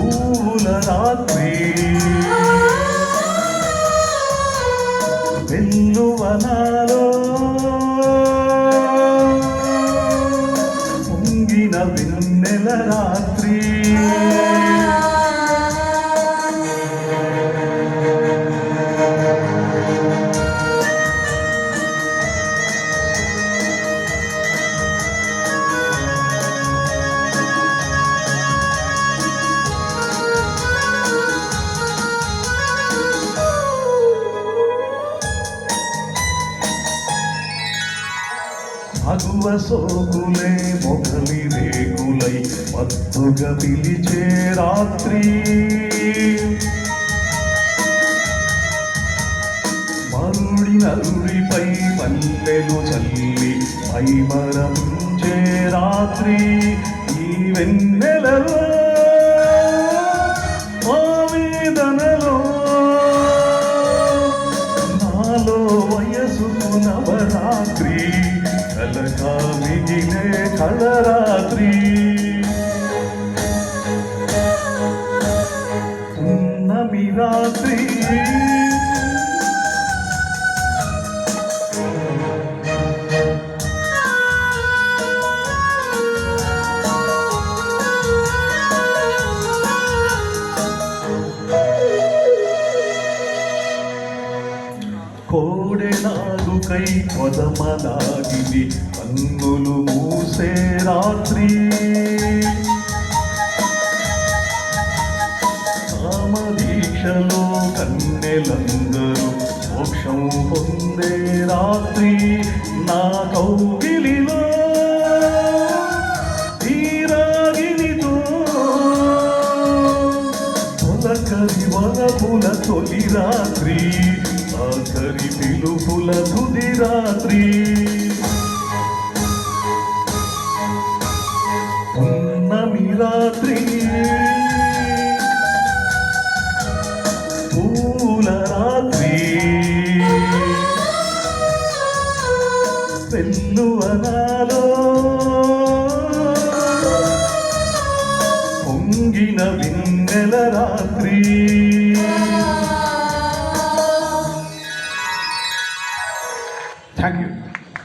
పూల రాత్రి. వెల్లువనాలో పొంగిన వెన్నెల రాత్రి. అగువ సోకులే మొగలి రేకులై మత్తుగా పిలిచే రాత్రి. మరుడి నరుడిపై పల్లెలు చల్లి పై మరంచే రాత్రి. ఈ వెన్నెలలో ఆవేదనలో నాలో వయసుకు నవరాత్రి. కలగా మిగిలే కళరాత్రి ఉన్నమి రాత్రి. కోడె నాగుకై కొదమలాగిది కన్నులు మూసే రాత్రి. కామదీక్షలో కన్నెలందరూ మోక్షం పొందే రాత్రి. నా కౌగిలిలో తీరాగినితో తొలకరి వలపుల తొలి రాత్రి ఆఖరి పిలుపుల తుది రాత్రి. పెన్నువనాలో పొంగిన విన్నెల రాత్రి